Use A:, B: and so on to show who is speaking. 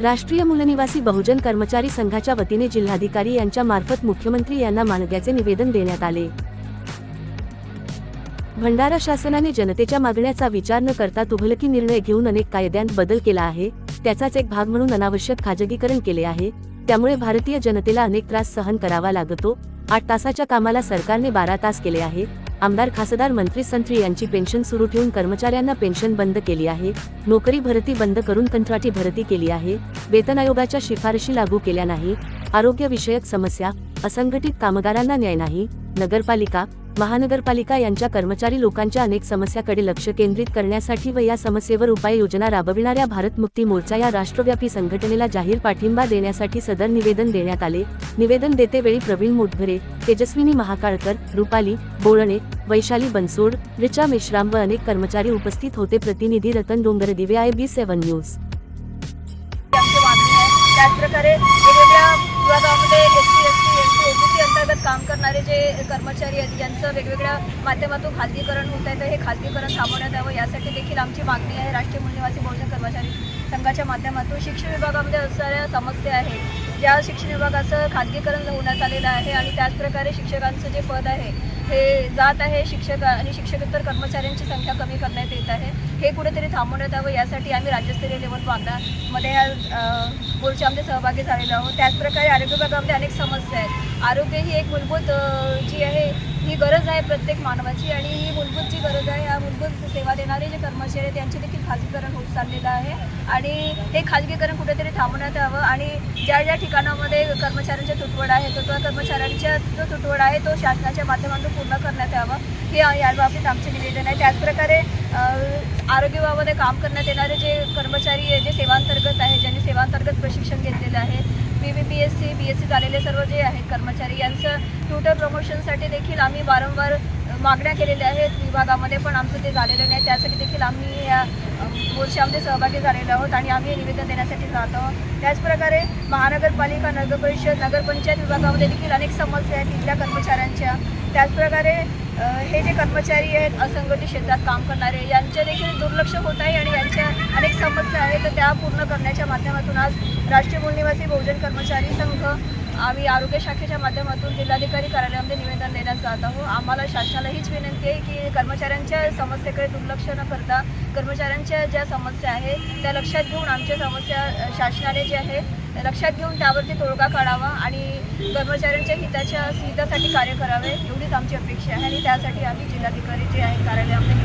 A: राष्ट्रीय मूलनिवासी बहुजन कर्मचारी संघाच्या वतीने जिल्हाधिकारी यांच्या मार्फत मुख्यमंत्री यांना मानद्याचे निवेदन देण्यात आले. भंडारा शासनाने जनतेच्या मागण्याचा विचार न करता तुघलकी निर्णय घेऊन अनेक कायद्यांत बदल केला आहे त्याचाच एक भाग म्हणून अनावश्यक खाजगीकरण केले आहे त्यामुळे भारतीय जनतेला अनेक त्रास सहन करावा लागतो. आठ तासाच्या कामाला सरकारने बारा तास केले आहे आमदार खासदार मंत्री संत्री यांची पेन्शन सुरू ठेवून कर्मचाऱ्यांना पेन्शन बंद केली आहे नोकरी भरती बंद करून कंत्राटी भरती केली आहे वेतन आयोगाच्या शिफारशी लागू केल्या नाही आरोग्य विषयक समस्या असंघटित कामगारांना न्याय नाही नगरपालिका महानगरपालिका यांच्या कर्मचारी लोकांच्या अनेक समस्याकडे लक्ष केंद्रित करण्यासाठी व या समस्येवर उपाययोजना राबविणाऱ्या भारत मुक्ती मोर्चा या राष्ट्रव्यापी संघटनेला जाहीर पाठिंबा देण्यासाठी सदर निवेदन देण्यात आले. निवेदन देतेवेळी प्रवीण मोटघरे तेजस्विनी महाकाळकर रुपाली बोळणे वैशाली बनसोड रिचा मेश्राम व अनेक कर्मचारी उपस्थित होते. प्रतिनिधी रतन डोंगर दिवे आय बी सेव्हन न्यूज
B: त्याचप्रकारे वेगवेगळ्या विभागामध्ये S T S T S T OBC अंतर्गत काम करणारे कर्मचारी आहेत ज्यांचं वेगवेगळ्या माध्यमातून खाजगीकरण होत आहे. तर हे खाजगीकरण थांबवण्यात यावं यासाठी देखील आमची मागणी आहे. राष्ट्रीय मूल्यवासी बहुजन कर्मचारी संघाच्या माध्यमातून शिक्षण विभागामध्ये असणाऱ्या समस्या आहेत. ज्या शिक्षण विभागाचं खाजगीकरण होण्यात आलेलं आहे आणि त्याचप्रकारे शिक्षकांचं जे पद आहे हे जात आहे शिक्षक आणि शिक्षकोत्तर कर्मचाऱ्यांची संख्या कमी करण्यात येत आहे. हे कुठेतरी थांबवण्यात यावं यासाठी आम्ही राज्यस्तरीय लेवल बांधण्यामध्ये या मोर्चामध्ये सहभागी झालेलो आहोत. त्याचप्रकारे आरोग्य विभागामध्ये अनेक समस्या आहेत. आरोग्य ही एक मूलभूत जी आहे ही गरज आहे प्रत्येक मानवाची आणि ही मूलभूत जी गरज आहे या मूलभूत सेवा देणारे वगैरे त्यांचे देखील खाजगीकरण होत चाललेलं आहे. आणि हे खाजगीकरण कुठेतरी थांबवण्यात यावं आणि ज्या ज्या ठिकाणामध्ये कर्मचाऱ्यांचा तुटवडा आहे तो त्या कर्मचाऱ्यांचा जो तुटवडा आहे तो शासनाच्या माध्यमातून पूर्ण करण्यात यावा. हे याबाबतीत आमचे निवेदन आहे. त्याचप्रकारे आरोग्य विभागामध्ये काम करण्यात येणारे जे कर्मचारी जे सेवांतर्गत आहे ज्यांनी सेवांतर्गत प्रशिक्षण घेतलेलं आहे B B B S C B S C झालेले सर्व जे आहेत कर्मचारी यांचं ट्युटर प्रमोशनसाठी देखील आम्ही वारंवार मागण्या केलेल्या आहेत. विभागामध्ये पण आमचं ते झालेलं नाही. त्यासाठी देखील आम्ही या मोर्चामध्ये सहभागी झालेलो आहोत आणि आम्ही हे निवेदन देण्यासाठी जात आहोत. त्याचप्रकारे महानगरपालिका नगरपरिषद नगरपंचायत विभागामध्ये देखील अनेक समस्या आहेत तिथल्या कर्मचाऱ्यांच्या. त्याचप्रकारे हे जे कर्मचारी आहेत असंघटित क्षेत्रात काम करणारे यांचे देखील दुर्लक्ष होत आहे आणि यांच्या अनेक समस्या आहेत तर त्या पूर्ण करण्याच्या माध्यमातून आज राष्ट्रीय मूलनिवासी बहुजन कर्मचारी संघ आम्ही आरोग्य शाखेच्या माध्यमातून जिल्हाधिकारी कार्यालयामध्ये निवेदन देण्यास जात आहोत. आम्हाला शासनाला हीच विनंती आहे की कर्मचाऱ्यांच्या समस्येकडे दुर्लक्ष न करता कर्मचाऱ्यांच्या ज्या समस्या आहेत त्या लक्षात घेऊन आमच्या समस्या शासनाने जे आहे लक्षात घेऊन त्यावरती तोडगा काढावा आणि कर्मचाऱ्यांच्या हिताच्या हितासाठी कार्य करावे एवढीच आमची अपेक्षा आहे आणि त्यासाठी आम्ही जिल्हाधिकारी जे आहे कार्यालयामध्ये